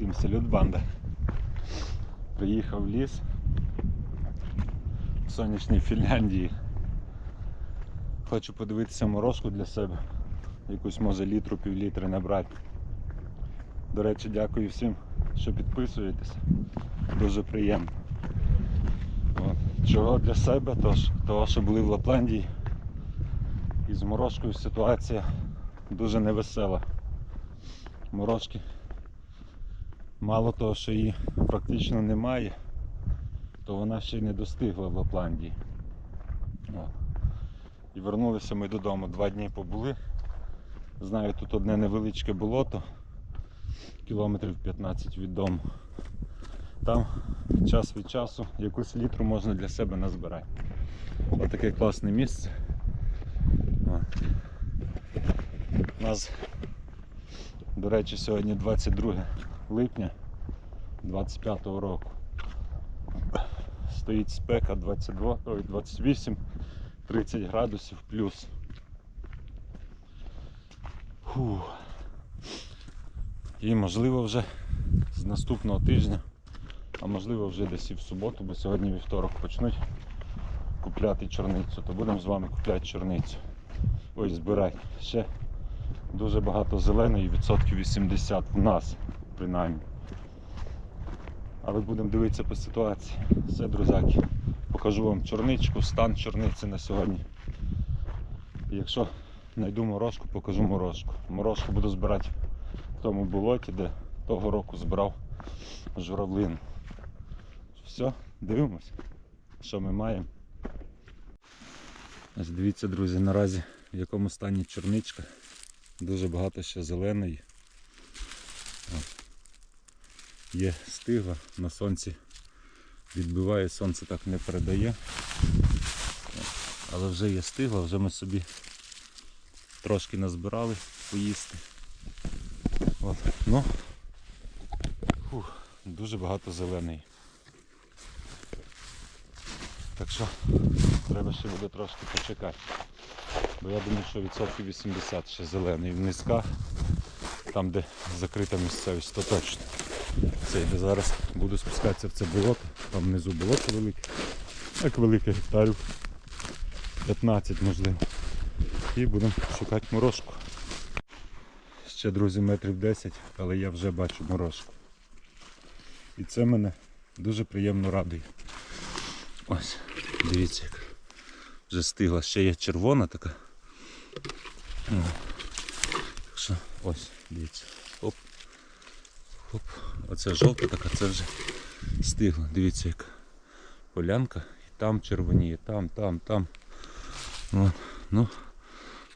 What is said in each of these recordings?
Всім салют, банда. Приїхав в ліс в сонячній Фінляндії. Хочу подивитися морозку для себе. Якусь може літру, півлітри набрати. До речі, дякую всім, що підписуєтесь. Дуже приємно. От. Чого для себе? Тож, того, що були в Лапландії. І з морозкою ситуація дуже невесела. Морозки Мало того, що її практично немає, то вона ще й не достигла в Лапландії. О. І вернулися ми додому. Два дні побули. Знаю, тут одне невеличке болото, кілометрів 15 від дому. Там час від часу якусь літру можна для себе назбирати. Ось таке класне місце. О. У нас, до речі, сьогодні 22 липня 25-го року. Стоїть спека 22, ой, 28, 30 градусів плюс. Фух. І можливо вже з наступного тижня, а можливо вже десь і в суботу, бо сьогодні вівторок почнуть купляти чорницю, то будемо з вами купляти чорницю. Ой, збирати. Ще дуже багато зеленої, відсотків 80 в нас принаймні. Але будемо дивитися по ситуації. Все, друзяки. Покажу вам чорничку, стан чорниці на сьогодні. Якщо знайду морожку, покажу морожку. Морожку буду збирати в тому болоті, де того року збирав журавлин. Все, дивимось, що ми маємо. Ось дивіться, друзі, наразі в якому стані чорничка. Дуже багато ще зеленої. Є стигла, на сонці відбиває, сонце так не передає. Але вже є стигла, вже ми собі трошки назбирали поїсти. От. Ну, фух, дуже багато зеленої. Так що треба ще буде трошки почекати. Бо я думаю, що відсотків 80 ще зелений. В низьках, там де закрита місцевість, то точно. Це я зараз буду спускатися в це болото, там внизу болото велике, як велике гектарів 15 можливо. І будемо шукати морожку. Ще, друзі, метрів 10, але я вже бачу морожку. І це мене дуже приємно радує. Ось, дивіться, як вже стигла. Ще є червона така. Так що ось, дивіться. Оп. Оп. Оце жовта така, це вже стигла. Дивіться, як полянка. І там червоніє, там, там, там. Ну,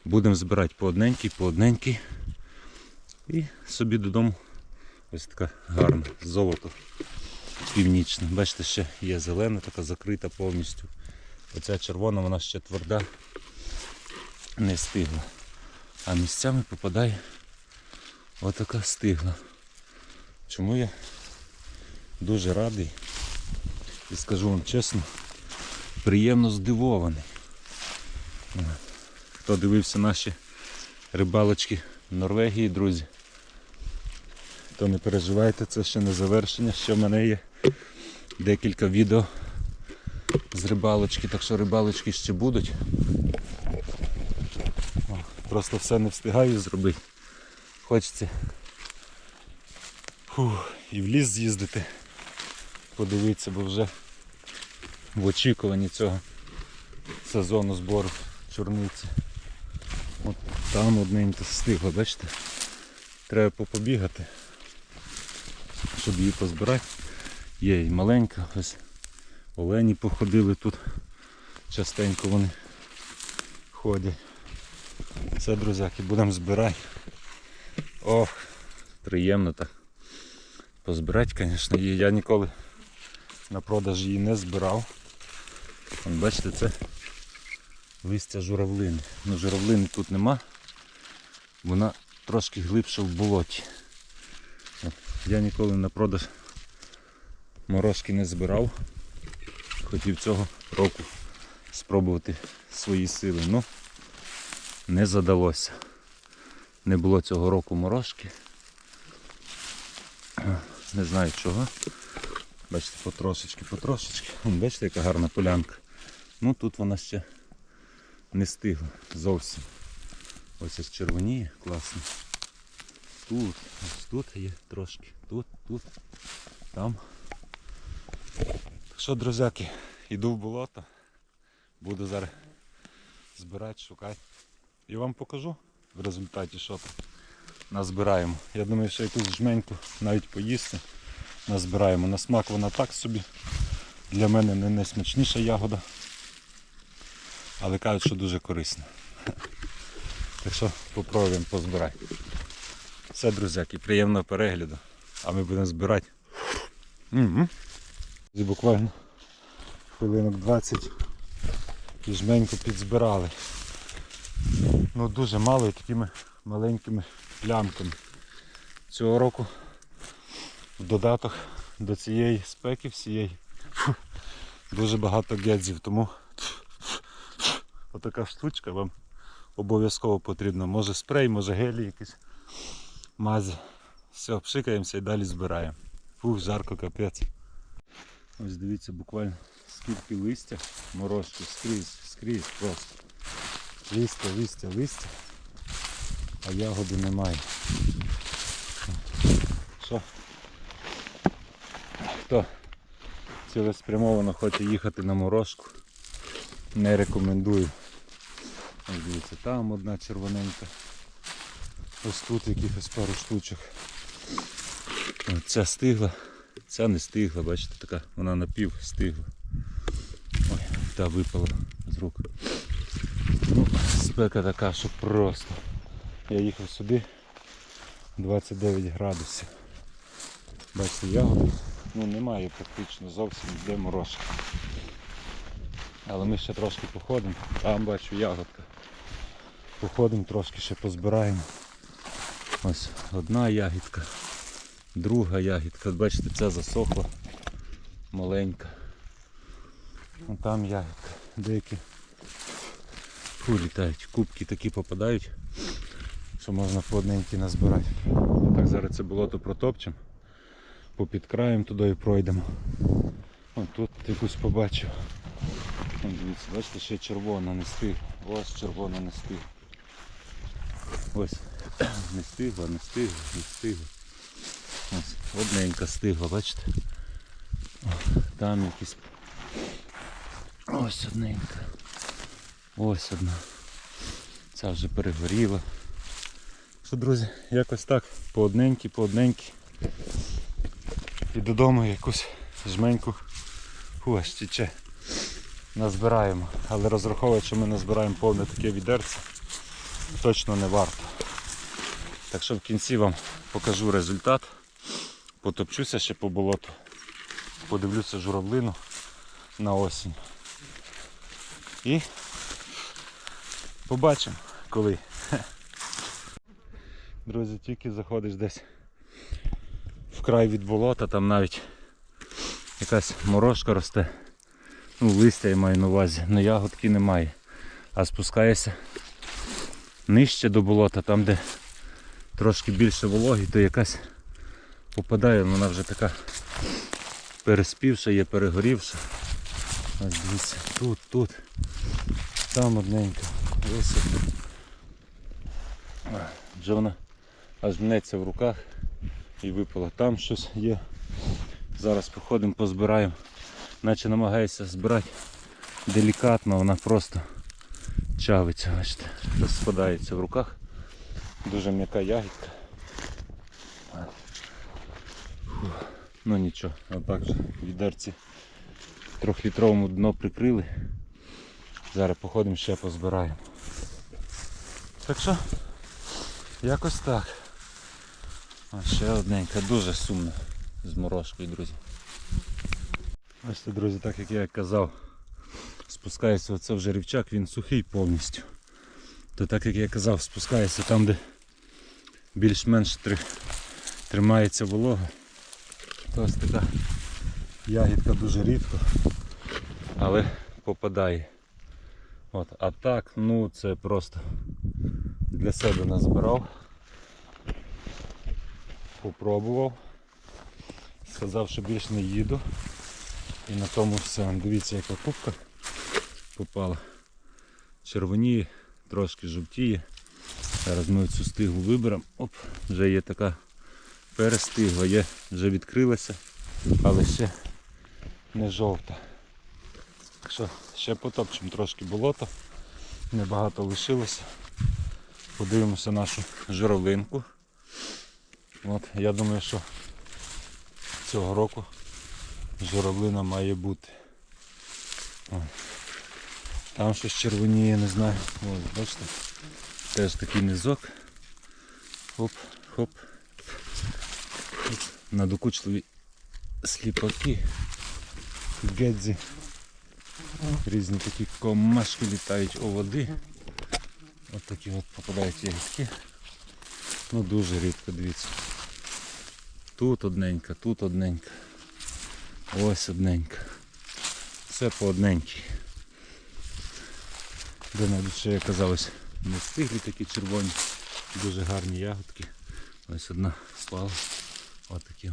будемо збирати по одненькій, по одненькій. І собі додому ось така гарна золото північне. Бачите, ще є зелена, така закрита повністю. Оця червона, вона ще тверда, не стигла. А місцями попадає отака стигла. Чому я дуже радий і скажу вам чесно, приємно здивований. Хто дивився наші рибалочки в Норвегії, друзі, то не переживайте, це ще не завершення, ще в мене є декілька відео з рибалочки, так що рибалочки ще будуть. Просто все не встигаю зробити. Хочеться фух, і в ліс з'їздити, подивитися, бо вже в очікуванні цього сезону збору чорниці. От там одненько стигло, бачите? Треба попобігати, щоб її позбирати. Є і маленька, ось олені походили тут. Частенько вони ходять. Все, друзяки, будемо збирати. Ох, приємно так. Позбирати, звісно, її. Я ніколи на продаж її не збирав. Вон, бачите, це листя журавлини. Ну, журавлини тут нема. Вона трошки глибше в болоті. От, Я ніколи на продаж морозки не збирав. Хотів цього року спробувати свої сили. Ну, не задалося. Не було цього року морозки. Не знаю чого. Бачите, потрошечки, потрошечки. Бачите, яка гарна полянка. Ну тут вона ще не стигла зовсім. Ось ось червоніє, класно. Тут, ось тут є трошки. Тут, тут, там. Так що, друзяки, йду в болото. Буду зараз збирати, шукати. І вам покажу в результаті, що там назбираємо. Я думаю, що якусь жменьку навіть поїсти назбираємо. На смак вона так собі. Для мене не найсмачніша ягода. Але кажуть, що дуже корисна. Так що попробуємо позбирати. Все, друзяки, приємного перегляду. А ми будемо збирати. Угу. Буквально хвилинок 20 і жменьку підзбирали. Ну дуже мало і такими маленькими плямками. Цього року в додаток до цієї спеки всієї фу, дуже багато гедзів, тому отака штучка вам обов'язково потрібна. Може спрей, може гелі якісь мазі. Все, пшикаємося і далі збираємо. Фух, жарко капець. Ось дивіться буквально скільки листя, морозки скрізь, скрізь просто. Листя, листя, листя, а ягоди немає. Що? Хто цілеспрямовано хоче їхати на морозку, не рекомендую. Дивіться, там одна червоненька. Ось тут якихось пару штучок. Ця стигла, ця не стигла, бачите, така, вона напів стигла. Ой, та випала з рук. Ну, спека така, що просто. Я їхав сюди 29 градусів. Бачите, ягоди. Ну немає практично зовсім де морозка. Але ми ще трошки походимо. Там бачу ягодка. Походимо трошки ще позбираємо. Ось одна ягідка, друга ягідка. Бачите, ця засохла. Маленька. Вон там ягідка. Деякі фу, літають. Кубки такі попадають, що можна по назбирати. Так, зараз це болото протопчемо. Попід краєм туди і пройдемо. Вон тут якусь побачив. Вон, дивіться, бачите, ще червона не стигла. Ось червона не стигла. Ось не стигла, не стигла, не стигла. Ось одненька стигла, бачите? Там якісь. Ось одненька. Ось одна. Ця вже перегоріла. Що, друзі, якось так, по одненькі, по одненькі. І додому якусь жменьку фу, тіче. Назбираємо. Але розраховувати, що ми назбираємо повне таке відерце, точно не варто. Так що в кінці вам покажу результат. Потопчуся ще по болоту. Подивлюся журавлину на осінь. І побачимо коли. Друзі, тільки заходиш десь в край від болота, там навіть якась морожка росте. Ну, листя я маю на увазі, але ягодки немає. А спускаєшся нижче до болота, там де трошки більше вологі, то якась попадає, вона вже така переспівша, є перегорівша. Ось дивіться, тут, тут, там одненька. Ось. Вже вона аж мнеться в руках і випала. Там щось є. Зараз походимо, позбираємо. Наче намагаюся збирати делікатно, вона просто чавиться, бачите, розпадається в руках. Дуже м'яка ягідка. Ну нічого, отак же відерці трьохлітровому дно прикрили. Зараз походимо ще позбираємо. Так що, якось так. А ще одненька, дуже сумно з морожкою, друзі. Бачите, друзі, так як я казав, спускається оце вже рівчак, він сухий повністю. То так як я казав, спускається там, де більш-менш три- тримається волога. То ось така ягідка дуже рідко, але попадає. От, а так, ну це просто для себе назбирав, попробував Сказав, що більш не їду. І на тому все. Дивіться, яка кубка попала. Червоніє, трошки жовтіє. Зараз ми цю стиглу виберемо. Оп, вже є така перестигла, є, вже відкрилася, але ще не жовта. Так що ще потопчемо трошки болото. Небагато лишилося. Подивимося нашу журавлинку. От, я думаю, що цього року журавлина має бути. О. Там щось червоніє, не знаю. Ось, бачите? Теж такий низок. Хоп, хоп. Надокучливі сліпаки. Гедзі. Різні такі комашки літають у води. От такі от попадають ягідки. Ну дуже рідко, дивіться. Тут одненька, тут одненька. Ось одненька. Все по одненькій. Де навіть ще казалось не стиглі такі червоні, дуже гарні ягодки. Ось одна впала. Ось такі.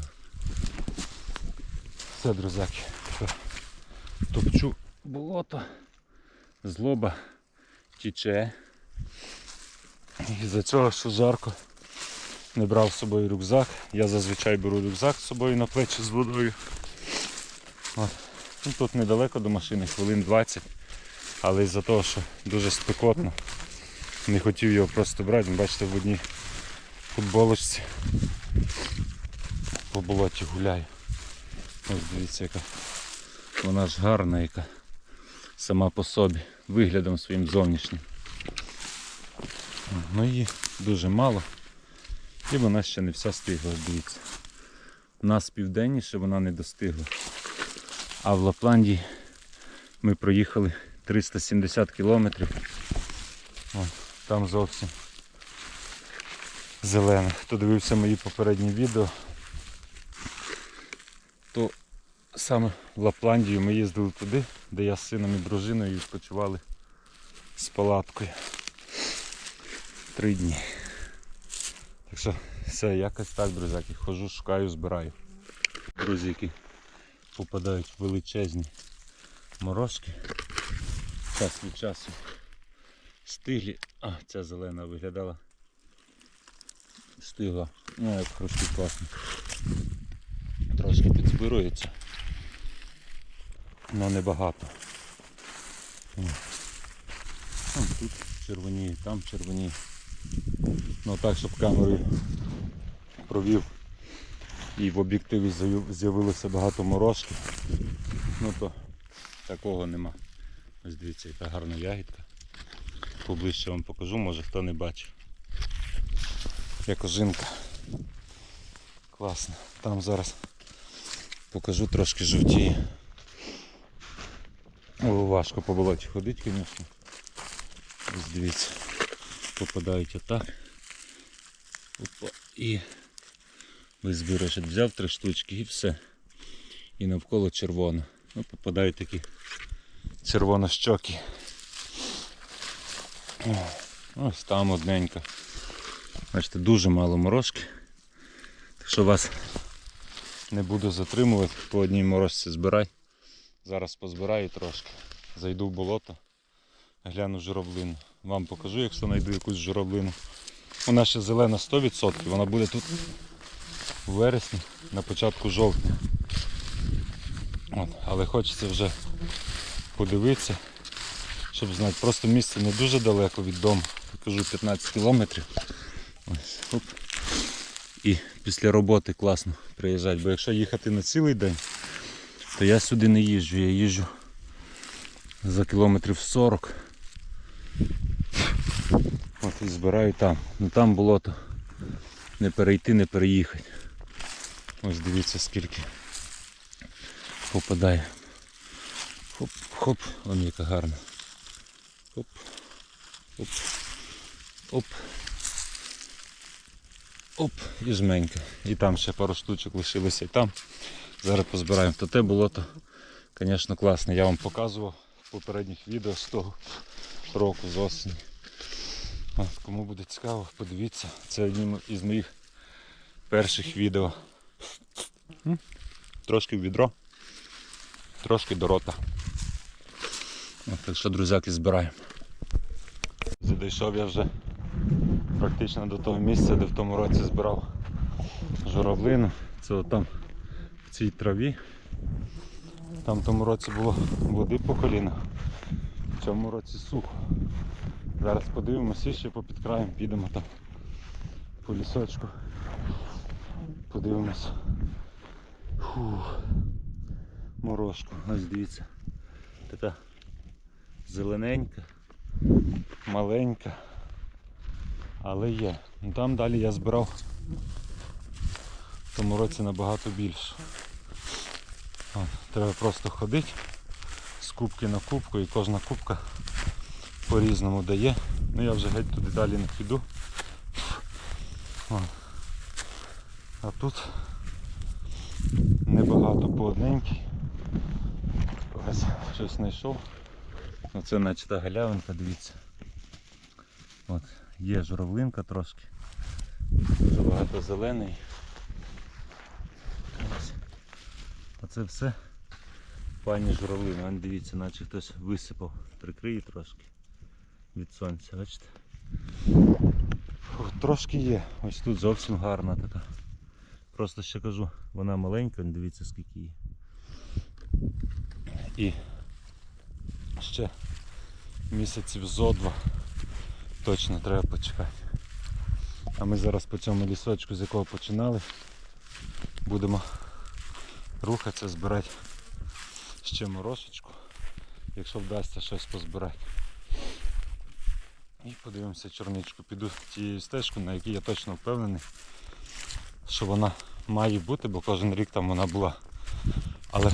Все, друзяки. Що? Топчу болото, злоба тіче. І за цього, що жарко, не брав з собою рюкзак. Я зазвичай беру рюкзак з собою на плечі з водою. От. Ну, тут недалеко до машини, хвилин 20. Але із-за того, що дуже спекотно, не хотів його просто брати. Бачите, в одній футболочці по болоті гуляю. Ось дивіться, яка вона ж гарна, яка сама по собі, виглядом своїм зовнішнім. Ну її дуже мало. І вона ще не вся стигла, дивіться. У нас південніше вона не достигла. А в Лапландії ми проїхали 370 кілометрів. Там зовсім зелена. Хто дивився мої попередні відео, то саме в Лапландію ми їздили туди, де я з сином і дружиною відпочивали з палаткою. Три дні. Так що все, якось так, друзяки. Хожу, шукаю, збираю. Друзі, які попадають величезні морозки. Час від часу стиглі. А, ця зелена виглядала. Стигла. Ну, як хрустить класно. Трошки підзбирується. але небагато. Там тут червоніє, там червоніє. Ну так, щоб камерою провів і в об'єктиві з'явилося багато морозки. Ну то такого нема. Ось дивіться, яка гарна ягідка. Поближче вам покажу, може хто не бачив. Як ожинка. Класно. Там зараз покажу трошки жовтіє. Важко по болоті ходити, звісно. Ось дивіться. Попадають отак. Опа. І визбирашок взяв три штучки і все. І навколо червоно. Ну, попадають такі червонощокі. Ось там одненька. Бачите, дуже мало морозки. Так що вас не буду затримувати, по одній морозці збирай. Зараз позбираю трошки. Зайду в болото, гляну журавлину. Вам покажу, якщо знайду якусь журавлину. Вона ще зелена 100%, вона буде тут у вересні, на початку жовтня. От, але хочеться вже подивитися, щоб знати. Просто місце не дуже далеко від дому. Кажу 15 кілометрів. Ось, оп. І після роботи класно приїжджати. Бо якщо їхати на цілий день, то я сюди не їжджу, я їжджу за кілометрів 40. От і збираю там. Ну там болото не перейти, не переїхати. Ось дивіться скільки попадає. Хоп, хоп, вон яка гарна. Хоп, хоп, оп. Оп, і жменька. І там ще пару штучок лишилося і там. Зараз позбираємо. То те болото, звісно, класне. Я вам показував в попередніх відео з того року з осені. Кому буде цікаво, подивіться. Це одним із моїх перших відео. Трошки в відро, трошки до рота. От, так що, друзяки, збираємо. Дійшов я вже практично до того місця, де в тому році збирав журавлину. Це отам в цій траві. Там в тому році було води по коліна. В цьому році сухо. Зараз подивимося ще попід краєм підемо там по лісочку. Подивимось. Фух. Морожку. Ось дивіться. Така зелененька, маленька. Але є. Ну, Там далі я збирав в тому році набагато більше. От, треба просто ходити з кубки на кубку і кожна кубка по-різному дає. Ну я вже геть туди далі не піду. А тут небагато по. Ось щось знайшов. Оце наче та галявинка, дивіться. От, є журавлинка трошки. Дуже багато зелений. Ось. Оце все пані журавлина. Дивіться, наче хтось висипав. Прикриє трошки від сонця, бачите? Трошки є. Ось тут зовсім гарна така. Просто ще кажу, вона маленька, дивіться скільки її. І ще місяців зо два точно треба почекати. А ми зараз по цьому лісочку, з якого починали, будемо рухатися, збирати ще морошечку, якщо вдасться щось позбирати. І подивимося чорничку. Піду тією стежкою, на якій я точно впевнений, що вона має бути, бо кожен рік там вона була. Але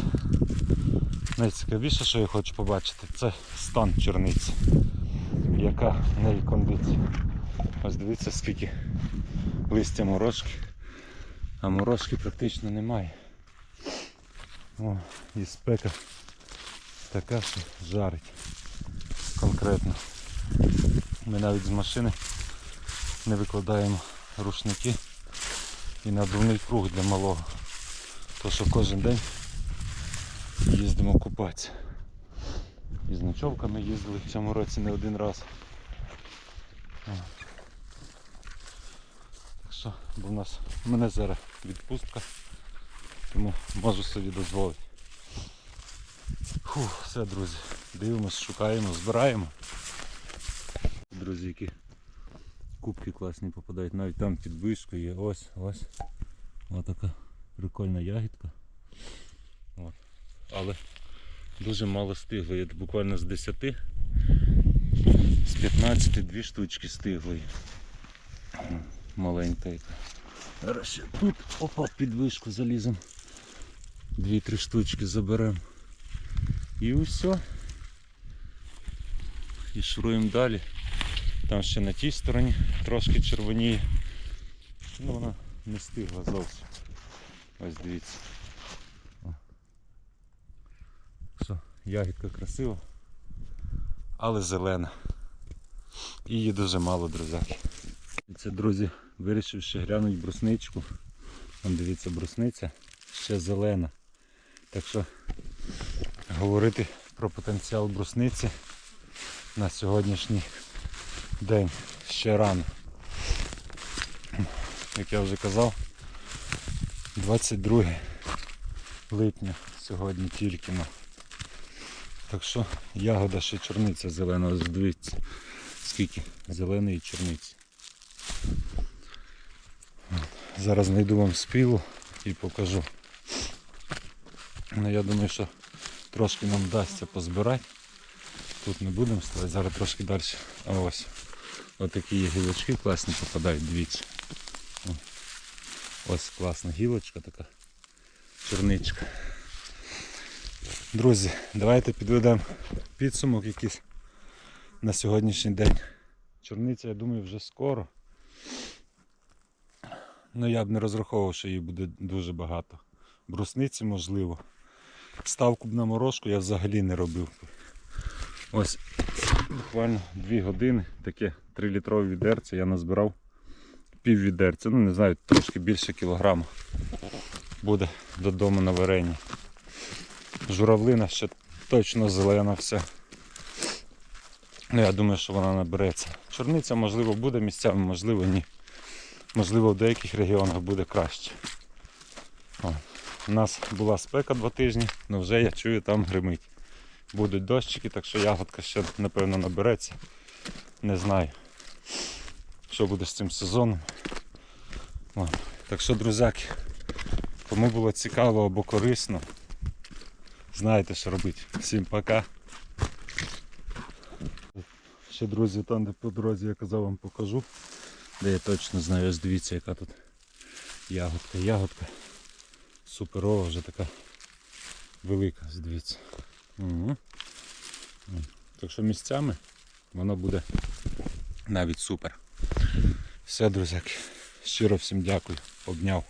найцікавіше, що я хочу побачити, це стан чорниці. Яка в неї кондиція. Ось дивіться скільки листя морожки, а морожки практично немає. О, і спека така, що жарить конкретно. Ми навіть з машини не викладаємо рушники і надувний круг для малого. То що кожен день їздимо купатися. І з ночовками їздили в цьому році не один раз. Так що, бо в нас в мене зараз відпустка, тому можу собі дозволити. Фух, все, друзі, дивимось, шукаємо, збираємо. Друзі, які кубки класні попадають, навіть там під вишкою є. Ось, ось. Ось така прикольна ягідка. От. Але дуже мало стигло. Я буквально з 10, з 15 дві штучки стиглої. Маленька яка. Зараз тут опа під вишку заліземо. Дві-три штучки заберемо. І все. І шуруємо далі. Там ще на тій стороні трошки червоніє. Ну вона не стигла зовсім. Ось дивіться. Що, ягідка красива, але зелена. І її дуже мало, друзяки. Це, друзі, вирішив ще глянути брусничку. Вон дивіться, брусниця ще зелена. Так що говорити про потенціал брусниці на сьогоднішній день ще рано. Як я вже казав, 22 липня сьогодні тільки. Ну. Так що ягода ще чорниця зелена, дивіться, скільки зеленої чорниці. Зараз знайду вам спілу і покажу. Ну, я думаю, що трошки нам вдасться позбирати. Тут не будемо ставити, зараз трошки далі. А ось. Ось такі гілочки класні попадають, дивіться. Ось класна гілочка така. Чорничка. Друзі, давайте підведемо підсумок якийсь на сьогоднішній день. Чорниця, я думаю, вже скоро. Ну я б не розраховував, що її буде дуже багато. Брусниці можливо. Ставку б на морожку я взагалі не робив. Ось буквально 2 години таке 3-літрове відерце я назбирав пів відерця, ну не знаю, трошки більше кілограма. буде додому на варені. Журавлина ще точно зелена вся. Ну, я думаю, що вона набереться. Чорниця, можливо, буде місцями, можливо, ні. Можливо, в деяких регіонах буде краще. О, у нас була спека два тижні, але вже я чую, там гримить. Будуть дощики, так що ягодка ще, напевно, набереться. Не знаю, що буде з цим сезоном. Так що, друзяки, кому було цікаво або корисно, знаєте, що робити. Всім пока. Ще, друзі, там, де по дорозі я казав вам покажу, де я точно знаю, ось дивіться, яка тут ягодка. Ягодка суперова, вже така велика, дивіться. Угу. Так що місцями воно буде навіть супер. Все, друзяки, щиро всім дякую. Обняв.